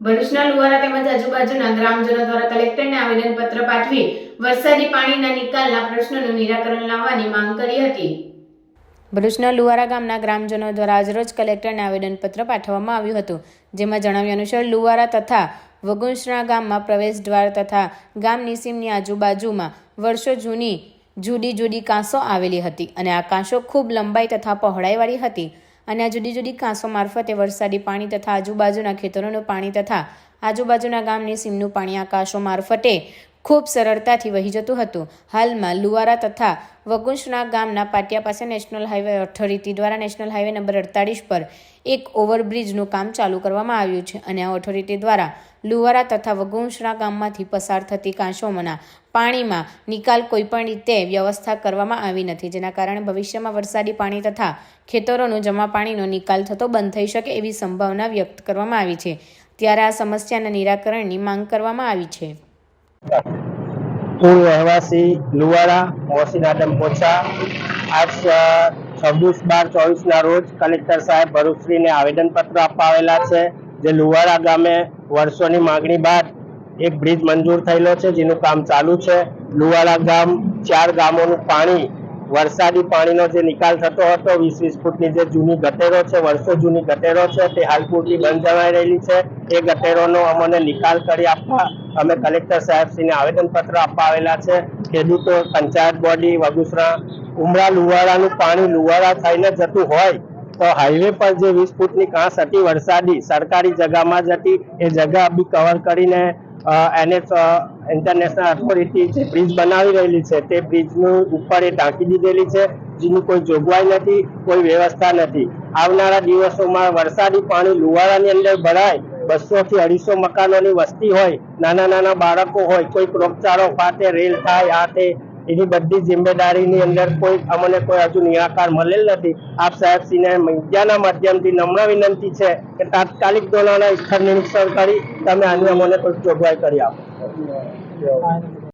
ભરૂચના લુવારા તેમજ આજુબાજુના ગ્રામજનો દ્વારા કલેક્ટરને આવેદનપત્ર પાઠવી વરસાદી પાણીના નિકાલના પ્રશ્નોનું નિરાકરણ લાવવાની માંગ કરી હતી. ભરૂચના લુવારા ગામના ગ્રામજનો દ્વારા આજરોજ કલેક્ટરને આવેદનપત્ર પાઠવવામાં આવ્યું હતું, જેમાં જણાવ્યા અનુસાર લુવારા તથા વગુંસણા ગામમાં પ્રવેશ દ્વાર તથા ગામની સીમની આજુબાજુમાં વર્ષો જૂની જુદી જુદી કાંસો આવેલી હતી અને આ કાંસો ખૂબ લંબાઈ તથા પહોળાઈવાળી હતી. અને આ જુદી જુદી કાંસો મારફતે વરસાદી પાણી તથા આજુબાજુના ખેતરોનું પાણી તથા આજુબાજુના ગામની સીમનું પાણી આ કાંસો મારફતે ખૂબ સરળતાથી વહી જતું હતું. હાલમાં લુવારા તથા વગુંશના ગામના પાટિયા પાસે નેશનલ હાઈવે ઓથોરિટી દ્વારા નેશનલ હાઈવે નંબર અડતાલીસ પર એક ઓવરબ્રિજનું કામ ચાલુ કરવામાં આવ્યું છે અને આ ઓથોરિટી દ્વારા લુવારા તથા વગુંશના ગામમાંથી પસાર થતી કાંસોમાંના પાણીમાં નિકાલ કોઈપણ રીતે વ્યવસ્થા કરવામાં આવી નથી, જેના કારણે ભવિષ્યમાં વરસાદી પાણી તથા ખેતરોનું જમા પાણીનો નિકાલ થતો બંધ થઈ શકે એવી સંભાવના વ્યક્ત કરવામાં આવી છે. ત્યારે આ સમસ્યાના નિરાકરણની માંગ કરવામાં આવી છે. મૂળ રહેવાસી લુવાડા મોહસિન આદમ પોચા આજ છવ્વીસ બાર ચોવીસના રોજ કલેક્ટર સાહેબ ભરૂચશ્રીને આવેદનપત્ર આપવા આવેલા છે જે લુવાડા ગામે વર્ષોની માંગણી બાદ એક બ્રિજ મંજૂર થયેલો છે, જેનું કામ ચાલુ છે. લુવાડા ગામ, ચાર ગામોનું પાણી, વરસાદી પાણીનો જે નિકાલ થતો હતો વીસ વીસ ફૂટની જે જૂની ગટેરો છે, વર્ષો જૂની ગટેરો છે, તે હાલ પૂરતી બંધ જણાઈ રહેલી છે. એ ગટેરોનો અમને નિકાલ કરી આપવા અમે કલેક્ટર સાહેબશ્રીને આવેદનપત્ર આપવા આવેલા છે. ખેડૂતો, પંચાયત બોડી, વગુસરા, ઉમરા, લુવાડાનું પાણી લુવાડા થઈને જતું હોય તો હાઈવે પર જે વીસ ફૂટની કાંસ હતી વરસાદી, સરકારી જગામાં જ હતી. એ જગા બી કવર કરીને એનએચ ઇન્ટરનેશનલ ઓથોરિટી જે બ્રિજ બનાવી રહેલી છે, તે બ્રિજનું ઉપર એ ટાંકી દીધેલી છે, જેની કોઈ જોગવાઈ નથી, કોઈ વ્યવસ્થા નથી. આવનારા દિવસોમાં વરસાદી પાણી લુવાડાની અંદર ભરાય બસો થી અઢીસો મકાનોની વસ્તી હોય, નાના નાના બાળકો હોય, કોઈક રોગચાળો ફાટે, રેલ થાય, આ તે, એની બધી જિમ્મેદારીની અંદર કોઈ અમને કોઈ હજુ નિરાકાર મળેલ નથી. આપ સાહેબશ્રીને મીડિયાના માધ્યમથી નમ્ર વિનંતી છે કે તાત્કાલિક ધોરણે સ્થળ નિરીક્ષણ કરી, તમે આની અમને કોઈ જોગવાઈ કરી આપો.